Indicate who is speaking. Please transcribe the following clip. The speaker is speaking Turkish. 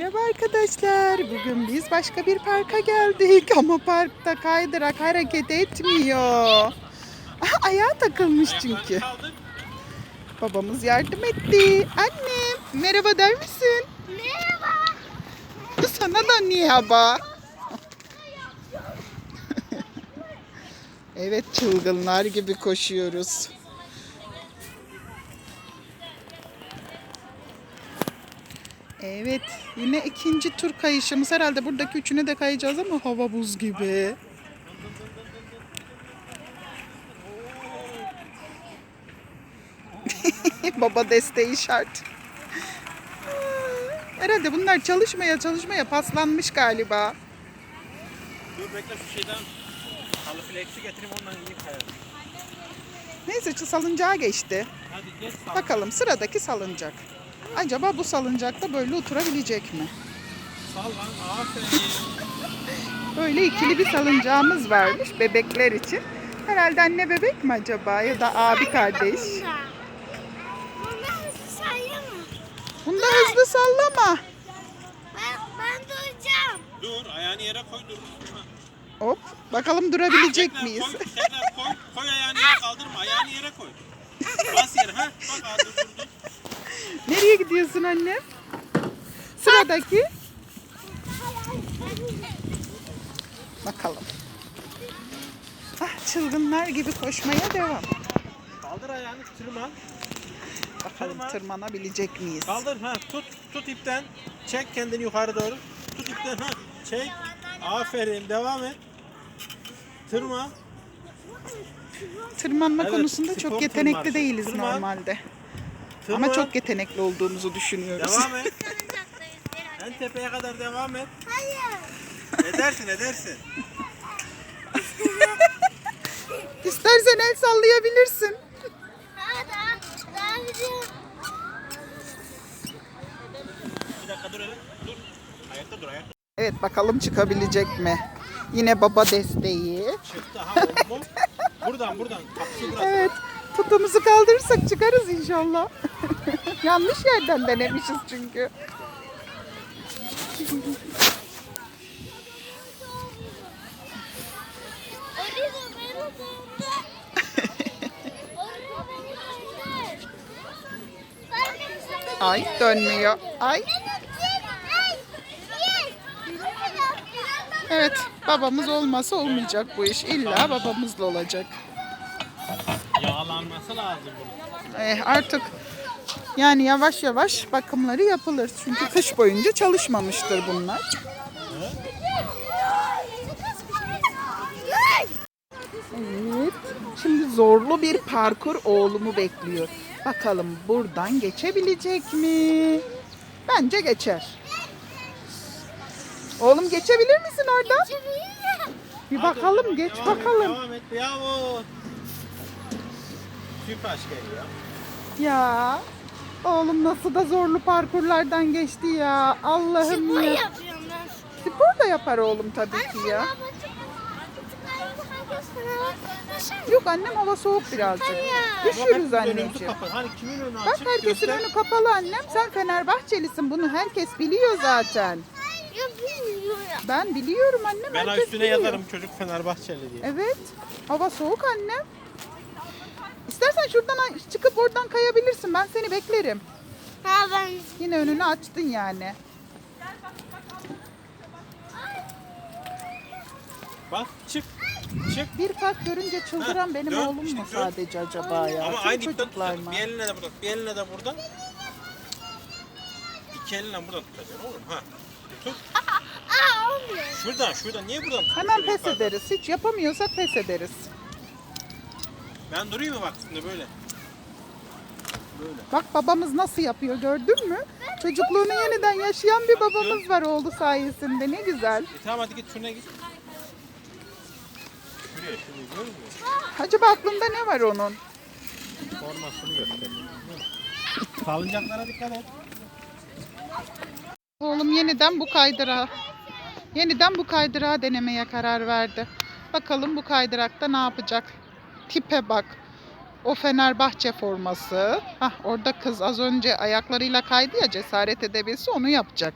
Speaker 1: Merhaba arkadaşlar. Bugün biz başka bir parka geldik ama parkta kaydırak hareket etmiyor. Aha, ayağı takılmış çünkü. Babamız yardım etti. Annem merhaba der misin?
Speaker 2: Merhaba.
Speaker 1: Sana da merhaba. evet çılgınlar gibi koşuyoruz. Evet yine ikinci tur kayışımız. Herhalde buradaki üçünü de kayacağız ama hava buz gibi. Baba desteği şart. Herhalde bunlar çalışmaya çalışmaya paslanmış galiba.
Speaker 3: Dur bekle şu şeyden halı flexi getireyim ondan iyi kayarım.
Speaker 1: Neyse salıncağa geçti.
Speaker 3: Hadi geç.
Speaker 1: Bakalım sıradaki salıncak. Acaba bu salıncakta böyle oturabilecek mi?
Speaker 3: Sal lan aferin.
Speaker 1: Böyle ikili bir salıncağımız varmış bebekler için. Herhalde anne bebek mi acaba ya da abi kardeş?
Speaker 2: Bunda. Hızlı sayama.
Speaker 1: Bunda hızlı sallama.
Speaker 2: Ben, ben duracağım.
Speaker 3: dur ayağını yere koy dur.
Speaker 1: Hop bakalım durabilecek
Speaker 3: Tekrar
Speaker 1: miyiz?
Speaker 3: Koy, tekrar koy. Koy ayağını yere kaldırma. Ayağını yere koy. Bas yere ha. Bak ha dur dur dur.
Speaker 1: Nereye gidiyorsun anne? Sıradaki. Bakalım. Ah çılgınlar gibi koşmaya devam.
Speaker 3: Kaldır ayağını tırman.
Speaker 1: Bakalım
Speaker 3: Tırman.
Speaker 1: tırmanabilecek miyiz?
Speaker 3: Kaldır ha tut tut ipten. Çek kendini yukarı doğru. Tut ipten ha. Çek. Aferin devam et. Tırma.
Speaker 1: Tırmanma
Speaker 3: Evet,
Speaker 1: konusunda
Speaker 3: spor
Speaker 1: çok yetenekli
Speaker 3: tırmanışı.
Speaker 1: değiliz
Speaker 3: Tırman.
Speaker 1: normalde.
Speaker 3: Tırma.
Speaker 1: Ama çok yetenekli olduğumuzu düşünüyoruz.
Speaker 3: Devam et. En tepeye kadar devam et.
Speaker 2: Hayır.
Speaker 3: Edersin edersin.
Speaker 1: İstersen el sallayabilirsin.
Speaker 2: Daha daha.
Speaker 3: Bir dakika dur hele. Dur. Ayakta dur ayakta.
Speaker 1: Evet bakalım çıkabilecek mi? Yine baba desteği.
Speaker 3: Çıktı ha oldu mu? Buradan buradan. Kapısı burası.
Speaker 1: Evet tutumuzu kaldırırsak çıkarız inşallah. Yanlış yerden denemişiz çünkü. Ay dönmüyor. Ay. Evet babamız olmasa olmayacak bu iş. İlla babamızla olacak.
Speaker 3: Yağlanması lazım bunun.
Speaker 1: Eh, artık yani yavaş yavaş bakımları yapılır. Çünkü kış boyunca çalışmamıştır bunlar. Evet. Şimdi zorlu bir parkur oğlumu bekliyor. Bakalım buradan geçebilecek mi? Bence geçer. Oğlum geçebilir misin oradan? Bir bakalım geç
Speaker 3: Devam et,
Speaker 1: bakalım.
Speaker 3: Devam et. Bravo. Süper geliyor.
Speaker 1: Ya oğlum nasıl da zorlu parkurlardan geçti ya. Allah'ım
Speaker 2: Spor
Speaker 1: ya.
Speaker 2: yapıyorum ben.
Speaker 1: Spor da yapar oğlum tabii ki ya. Yok annem hava soğuk birazcık. Düşürüz anneciğim.
Speaker 3: kapat. Hani kimin önü
Speaker 1: Bak
Speaker 3: açık?
Speaker 1: herkesin
Speaker 3: Göster.
Speaker 1: önü kapalı annem. Sen Fenerbahçelisin. Bunu herkes biliyor zaten.
Speaker 2: Bilmiyorum.
Speaker 1: Ben biliyorum annem.
Speaker 3: Ben
Speaker 1: herkes
Speaker 3: üstüne
Speaker 1: biliyor.
Speaker 3: yazarım çocuk Fenerbahçeli diye.
Speaker 1: Evet. Hava soğuk annem. İstersen şuradan çıkıp oradan kayabilirsin. Ben seni beklerim.
Speaker 2: Ha ben
Speaker 1: Yine önünü açtın yani.
Speaker 3: Bak çık. Çık.
Speaker 1: Bir park görünce çıldıran
Speaker 3: Ha,
Speaker 1: benim
Speaker 3: dön,
Speaker 1: oğlum
Speaker 3: işte
Speaker 1: mu
Speaker 3: dön.
Speaker 1: sadece acaba ya?
Speaker 3: Ama
Speaker 1: Tüm
Speaker 3: aynı ipten
Speaker 1: çocuklar
Speaker 3: tut.
Speaker 1: mı?
Speaker 3: Bir eline de buradan. Bir eline de buradan. İki elinle buradan tutacaksın oğlum. Ha. Tut.
Speaker 2: Aa olmuyor.
Speaker 3: Şuradan şuradan. Niye buradan tutuyorsun?
Speaker 1: Hemen pes ederiz. Hiç yapamıyorsak pes ederiz.
Speaker 3: Ben durayım mı bak üstünde böyle? Böyle.
Speaker 1: Bak babamız nasıl yapıyor gördün mü? Çocukluğunu yeniden yaşayan bir babamız var oğlu sayesinde. Ne güzel.
Speaker 3: E tamam hadi git şuna git. Şuraya şurayı görmüyor musun?
Speaker 1: Acaba aklında ne var onun?
Speaker 3: Formasını gösteriyor. Salıncaklara dikkat et.
Speaker 1: Oğlum yeniden bu kaydırağı, yeniden bu kaydırağı denemeye karar verdi. Bakalım bu kaydırakta ne yapacak? Tipe bak. O Fenerbahçe forması. Hah orada kız az önce ayaklarıyla kaydı ya cesaret edebilse onu yapacak.